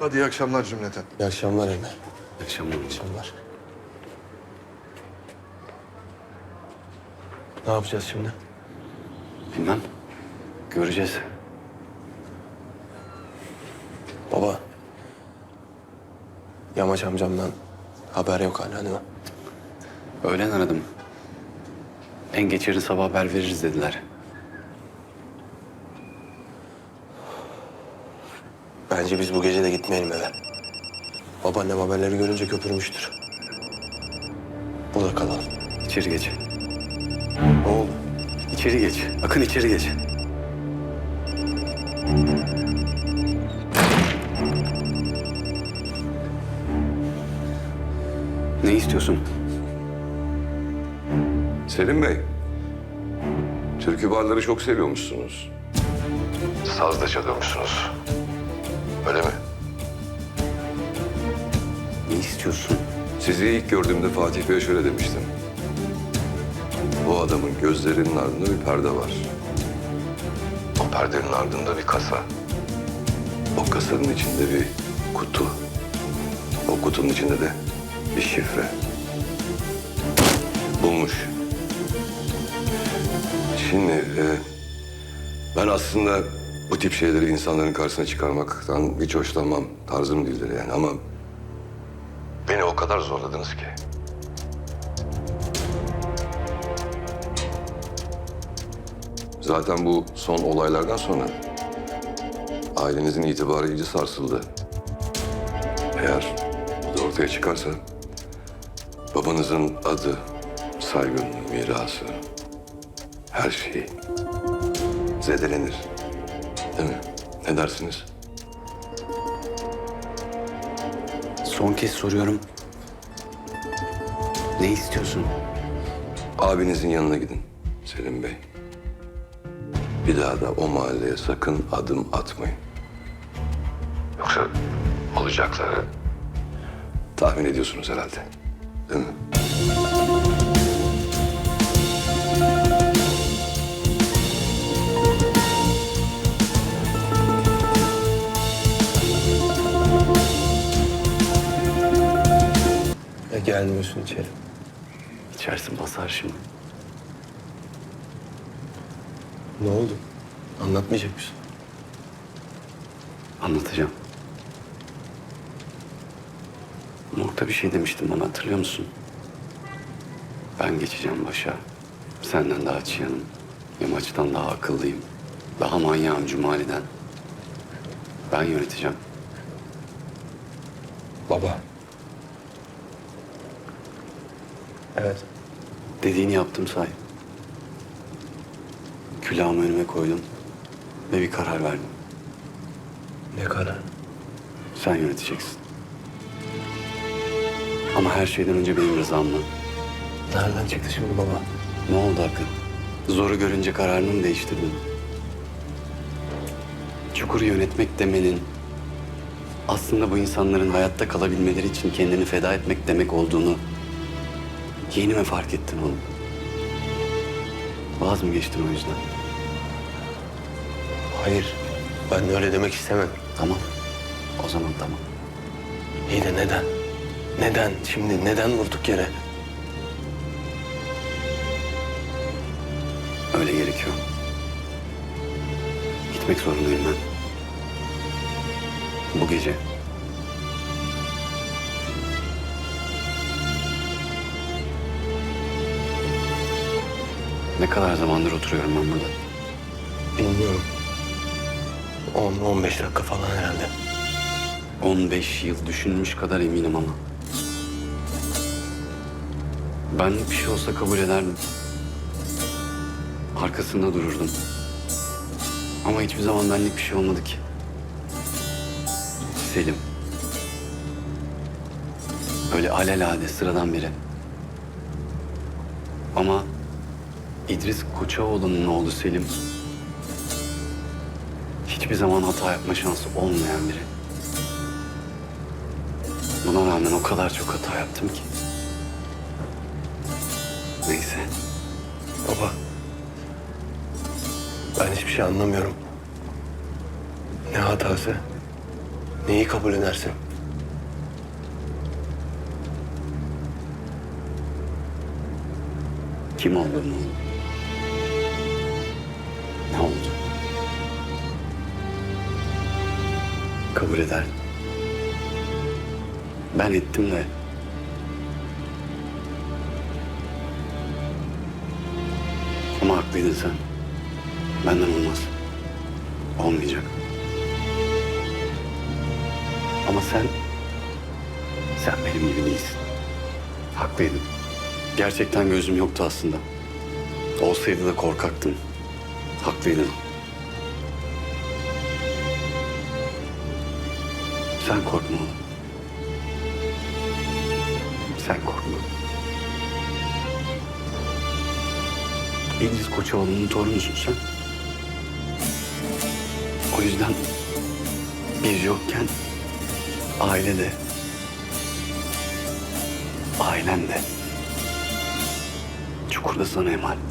Hadi iyi akşamlar cümleten. İyi akşamlar Emre. İyi akşamlar. İyi akşamlar. Ne yapacağız şimdi? Bilmem. Göreceğiz. Baba. Yamaç amcamdan haber yok hala değil mi? Öğlen aradım. En geç yarın sabah haber veririz dediler. Bence biz bu gece de gitmeyelim eve. Babaannem haberleri görünce köpürmüştür. Burada kalalım. İçeri geç. Oldu? İçeri geç. Akın içeri geç. Ne istiyorsun? Selim Bey, türkü barları çok seviyormuşsunuz. Saz da çalıyormuşsunuz. İstiyorsun? Sizi ilk gördüğümde Fatih Bey'e şöyle demiştim. Bu adamın gözlerinin ardında bir perde var. O perdenin ardında bir kasa. O kasanın içinde bir kutu. O kutunun içinde de bir şifre. Bulmuş. Şimdi e, ben aslında bu tip şeyleri insanların karşısına çıkarmaktan hiç hoşlanmam. Tarzım değildir yani ama beni o kadar zorladınız ki. Zaten bu son olaylardan sonra ailenizin itibarı iyice sarsıldı. Eğer bu da ortaya çıkarsa babanızın adı, saygınlığı, mirası, her şeyi zedelenir. Değil mi? Ne dersiniz? Son kez soruyorum. Ne istiyorsun? Abinizin yanına gidin Selim Bey. Bir daha da o mahalleye sakın adım atmayın. Yoksa olacakları tahmin ediyorsunuz herhalde. Değil mi? Gelmiyorsun içeri. İçersin basar şimdi. Ne oldu? Anlatmayacak mısın? Anlatacağım. Morgda bir şey demiştim bana hatırlıyor musun? Ben geçeceğim başa. Senden daha çıyanım. Yamaçtan daha akıllıyım. Daha manyağım Cumali'den. Ben yöneteceğim. Baba. Evet. Dediğini yaptım say. Külahımı önüme koydum. Ve bir karar verdim. Ne karar? Sen yöneteceksin. Ama her şeyden önce benim rızamla. Nereden çıktı şimdi baba? Ne oldu Akın? Zoru görünce kararını mı değiştirdin? Çukuru yönetmek demenin aslında bu insanların hayatta kalabilmeleri için kendini feda etmek demek olduğunu yeni mi fark ettin oğlum? Vaz mı geçtin o yüzden? Hayır. Ben de öyle demek istemedim. Tamam. O zaman tamam. İyi de neden? Neden? Şimdi neden vurduk yere? Öyle gerekiyor. Gitmek zorundayım ben. Bu gece. Ne kadar zamandır oturuyorum ben burada? Bilmiyorum. 10-15 dakika falan herhalde. 15 yıl düşünmüş kadar eminim ama. Ben bir şey olsa kabul ederdim. Arkasında dururdum. Ama hiçbir zaman benlik bir şey olmadı ki. Selim. Öyle alelade sıradan biri. Ama İdris Koçaoğlu'nun oğlu Selim. Hiçbir zaman hata yapma şansı olmayan biri. Buna rağmen o kadar çok hata yaptım ki. Neyse. Baba. Ben hiçbir şey anlamıyorum. Ne hatası? Neyi kabul edersin? Kim olduğunu. Ne oldu? Kabul eder. Ben ettim de. Ama haklıydın sen. Benden olmaz. Olmayacak. Ama sen... Sen benim gibi değilsin. Haklıydın. Gerçekten gözüm yoktu aslında. Olsaydı da korkaktım. Haklıydın. Sen korkma oğlum. Sen korkma. Ediz Koçoğlu'nun torunusun sen. O yüzden biz yokken aile de ailen de çukurda sana emanet.